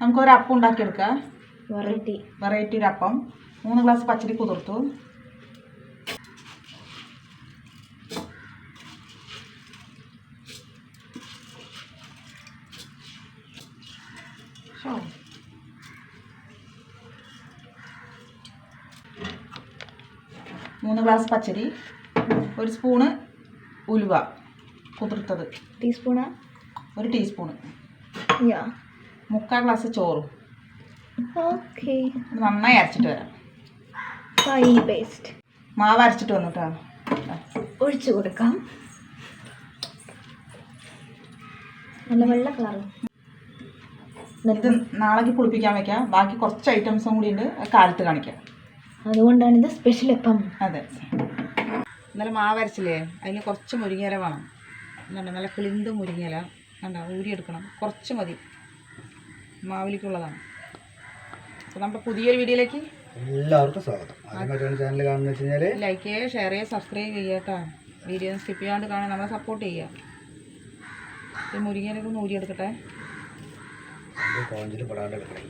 നമുക്കൊരു അപ്പം ഉണ്ടാക്കിയെടുക്കാം. വെറൈറ്റി. വെറൈറ്റി ഒരു അപ്പം. മൂന്ന് ഗ്ലാസ് പച്ചരി കുതിർത്തു. മൂന്ന് ഗ്ലാസ് പച്ചരി ഒരു സ്പൂണ് ഉലുവ കുതിർത്തത്. ടീസ്പൂണാ? ഒരു ടീസ്പൂണ്. യാ. മുക്കാൽ ഗ്ലാസ് ചോറും. ഓക്കെ. നന്നായി അരച്ചിട്ട് വരാം. പേസ്റ്റ്. മാവ് അരച്ചിട്ട് വന്നിട്ടാ. ഒഴിച്ചു കൊടുക്കാം. നല്ല വെള്ള കളറ്. ഇത് നാളേക്ക് കുളിപ്പിക്കാൻ വെക്കാം. ബാക്കി കുറച്ച് ഐറ്റംസും കൂടി ഉണ്ട്. കാലത്ത് കാണിക്കാം. അതുകൊണ്ടാണ് ഇത് സ്പെഷ്യൽ ഇപ്പം അതെ. ഇന്നലെ മാവ് അരച്ചില്ലേ? അതിന് കുറച്ച് മുരിങ്ങയില വേണം. നല്ല കിളിന്ത് മുരിങ്ങയില. കണ്ട? ഊരിയെടുക്കണം. കുറച്ച് മതി. മാവിലേക്കുള്ളതാണ്. അപ്പോൾ നമ്മുടെ പുതിയൊരു വീഡിയോയിലേക്ക് എല്ലാവർക്കും സ്വാഗതം. ചാനൽ കാണുന്ന വെച്ച് കഴിഞ്ഞാൽ ലൈക്ക് ചെയ്യുക ഷെയർ ചെയ്യുക സബ്സ്ക്രൈബ് ചെയ്യുക കേട്ടോ. വീഡിയോ സ്കിപ്പ് ചെയ്യാണ്ട് കാണാൻ നമ്മളെ സപ്പോർട്ട് ചെയ്യുക. മുരിങ്ങനൊക്കെ ഒന്ന് ഊരിയെടുക്കട്ടെ. കോളേജിൽ പെടാണ്ട് എടുക്കണം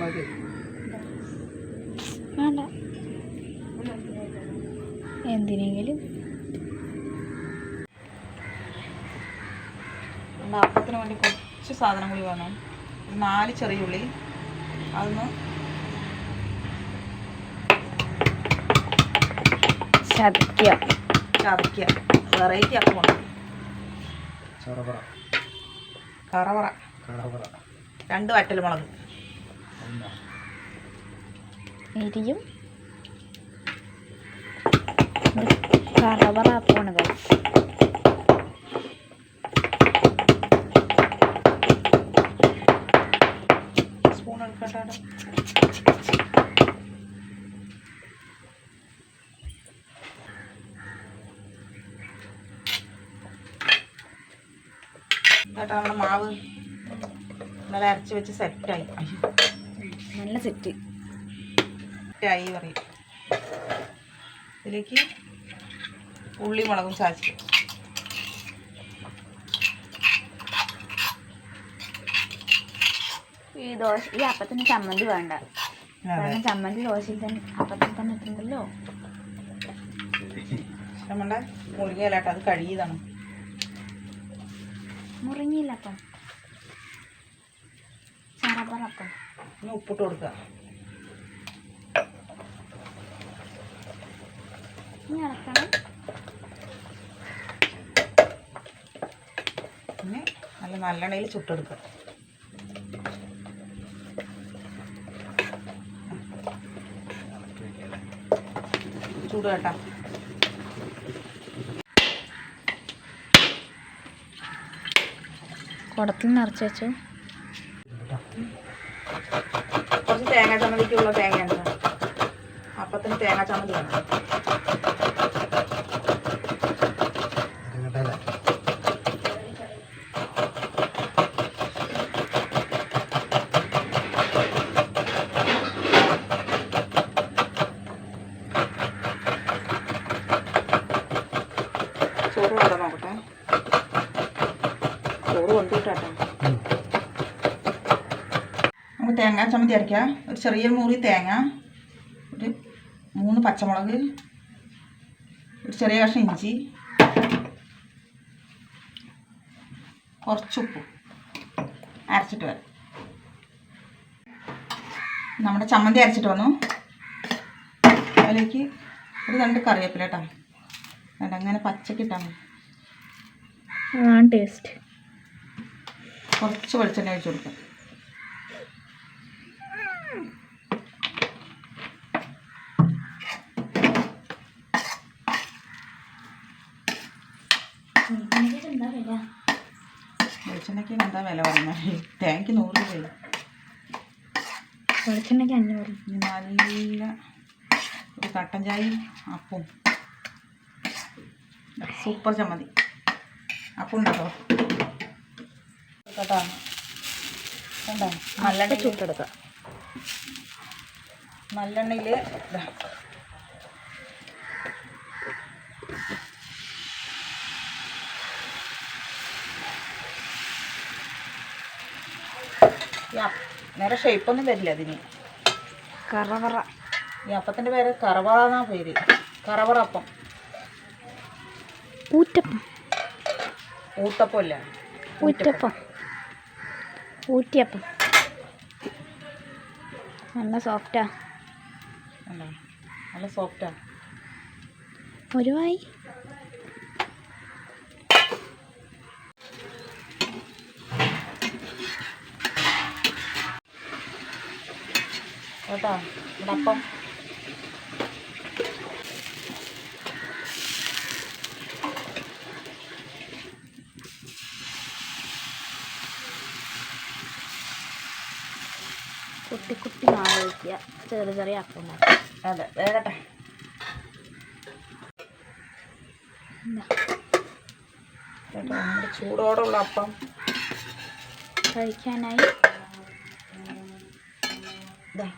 മതി. വേണ്ട. എന്തിനെങ്കിലും. നമ്മുടെ അപ്പത്തിന് വേണ്ടി കുറച്ച് സാധനം കൂടി വേണം നാല് ചെറിയ ഉള്ളി. അതൊന്ന് ചതക്കുക ചതക്കുക വെറൈറ്റി ചറപറ കറവറ. കറപറ രണ്ട് വറ്റൽ മുളക്. എരിയും. കറവറ കഴിച്ചത് എടുക്കട്ടെ കേട്ടോ നമ്മുടെ മാവ് നല്ല അരച്ച് വെച്ച് സെറ്റായി നല്ല സെറ്റ്. ആയി പറയും. ഇതിലേക്ക് ഉള്ളി മുളകും ചാച്ചി ഈ ദോശ ഈ അപ്പത്തിന് ചമ്മന്തി വേണ്ട. കാരണം ചമ്മന്തി ദോശയിൽ തന്നെ അപ്പത്തിൽ തന്നെ ഇട്ടുണ്ടല്ലോ നമ്മുടെ മുരിങ്ങയിലാട്ടോ അത് കഴുകിയതാണ്. മുറിങ്ങിയില്ല അപ്പം. ചറപറ അപ്പം. ഇനി ഉപ്പിട്ട് കൊടുക്കുക ഇനി ഇളക്കണം പിന്നെ നല്ല നല്ലെണ്ണയിൽ ചുട്ടെടുക്കുക ചൂട് കേട്ടോ. കുടത്തിൽ നിറച്ച് വെച്ചു കുറച്ച് തേങ്ങ ചമ്മന്തിക്കുള്ള തേങ്ങയാണ് അപ്പത്തിന് തേങ്ങ ചമ്മന്തി വേണം. ഇത് ചോറ് വേണ്ട നോക്കട്ടെ ചോറ് കൊണ്ടിട്ടാട്ടോ ഉം. നമുക്ക് തേങ്ങ ചമ്മന്തി അരയ്ക്കാം. ഒരു ചെറിയ മുറി തേങ്ങ. ഒരു മൂന്ന് പച്ചമുളക്. ഒരു ചെറിയ കഷ്ണം ഇഞ്ചി. കുറച്ചുപ്പ് അരച്ചിട്ട് വരാം. നമ്മുടെ ചമ്മന്തി അരച്ചിട്ട് വന്നു. അതിലേക്ക് ഒരു രണ്ട് കറിവേപ്പില കേട്ടോ വേണ്ട അങ്ങനെ പച്ചക്ക് ഇട്ടാൽ മതി. ടേസ്റ്റ് കുറച്ച് വെളിച്ചെണ്ണ ഒഴിച്ച് കൊടുക്കാം എന്താ വില വെളിച്ചെണ്ണയ്ക്ക് എന്താ വില പറയുന്നത്? തേങ്ങയ്ക്ക് നൂറ് രൂപ വെളിച്ചെണ്ണയ്ക്ക് അഞ്ഞൂറ് നല്ല ഒരു കട്ടൻ ചായയും അപ്പം. സൂപ്പർ ചമ്മതി അപ്പം ഉണ്ടോ കേട്ടോ? കണ്ടോ? നല്ല ചൂട്ടെടുക്കാം. നല്ലെണ്ണയിൽ നേരെ ഷേപ്പൊന്നും വരില്ല അതിന്. കറവറ. ഈ അപ്പത്തിന്റെ പേര് കറവറ എന്നാ പേര്. കറവറ അപ്പം. ഊറ്റപ്പം. ഇല്ല ഊറ്റപ്പം. ഊറ്റിയപ്പം. നല്ല സോഫ്റ്റാ നല്ല സോഫ്റ്റാ ഒരു കേട്ടോ. ഇവിടെ കുട്ടി കുട്ടി മാവ് വയ്ക്കുക ചെറിയ ചെറിയ അപ്പം അതെ വേകട്ടെ ചൂടോടുള്ള അപ്പം. കഴിക്കാനായി. ഇതാ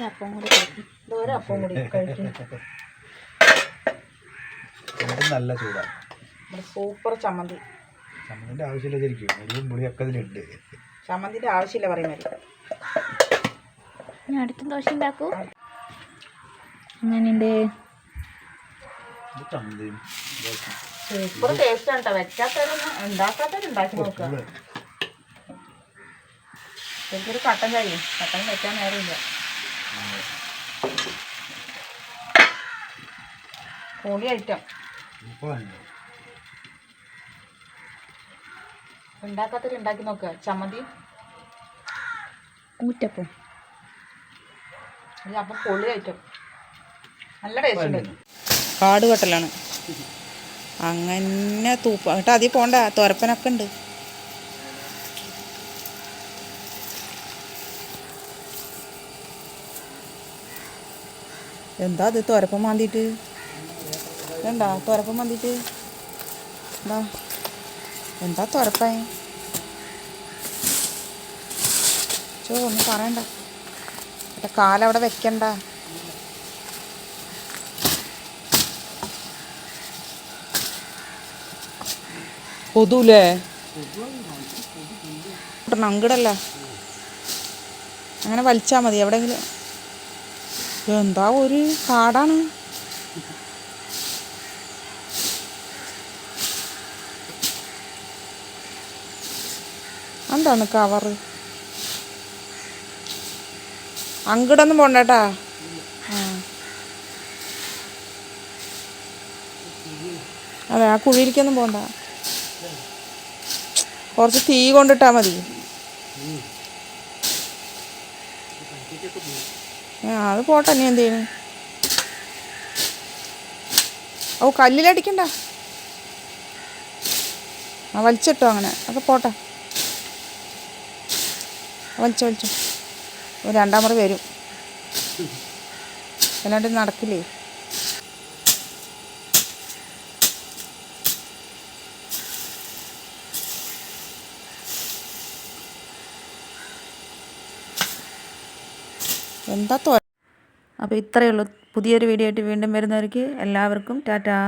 ഒരപ്പം കൂടി കഴിക്കും. കൂടി കഴിക്കും. നല്ല ചൂടാണ് സൂപ്പർ ചമ്മന്തി. ചമ്മന്തിന്റെ ആവശ്യമില്ല ശരിക്കും. മുടിയും പുളിയൊക്കെ ഇതിലുണ്ട്. ചമ്മന്തിന്റെ ആവശ്യമില്ല പറയുന്നത് ഞാൻ അടുത്ത ദോശ ഉണ്ടാക്കൂ. അങ്ങനെയുണ്ട്. സൂപ്പർ ടേസ്റ്റ് ആണ് കേട്ടോ വെക്കാത്തവരൊന്നും ഉണ്ടാക്കാത്തവർ ഉണ്ടാക്കി നോക്കുക. ഉള്ള്. ശരിക്കൊരു കട്ടൻ ചായ കട്ടൻ വെക്കാൻ നേരമില്ല. പൊളി ഐറ്റം. ഉണ്ടാക്കാത്തൊരു ഉണ്ടാക്കി നോക്കുക ചമ്മന്തി. ഊറ്റപ്പം. ഇത് അപ്പം പൊളി ഐറ്റം. നല്ല ടേസ്റ്റ് ഉണ്ട്. കാട് കെട്ടലാണ്. അങ്ങനെ തൂപ്പ. കേട്ടോ അതിൽ പോണ്ട. തുരപ്പനൊക്കെ ഉണ്ട്. എന്താ അത് തുരപ്പം മാന്തിയിട്ട്? എന്താ തുരപ്പം മാന്തിയിട്ട്? എന്താ? എന്താ തുരപ്പേ ചോ ഒന്നും പറയണ്ട. എന്റെ കാലവിടെ വെക്കണ്ട. കൊതുല്ലേ? അങ്കിടല്ല അങ്ങനെ വലിച്ചാൽ മതി. എവിടെയെങ്കിലും എന്താ ഒരു കാടാണ്? എന്താണ് കവറ് അങ്കിടൊന്നും പോണ്ടേട്ടാ. അതെ ആ കുഴിയിലേക്കൊന്നും പോണ്ട. കുറച്ച് തീ കൊണ്ടിട്ടാ മതി. അത് പോട്ടെ നീ എന്ത് ചെയ്യുന്നു ഓ കല്ലിലടിക്കണ്ട. ആ വലിച്ചിട്ടോ അങ്ങനെ. അതൊക്കെ പോട്ടെ. വലിച്ചോ വലിച്ചോ. മുറി വരും. അല്ലാണ്ട് നടക്കില്ലേ? എന്താ തോ അപ്പോൾ ഇത്രയേ ഉള്ളൂ. പുതിയൊരു വീഡിയോ ആയിട്ട് വീണ്ടും വരുന്നവർക്ക് എല്ലാവർക്കും ടാറ്റാ.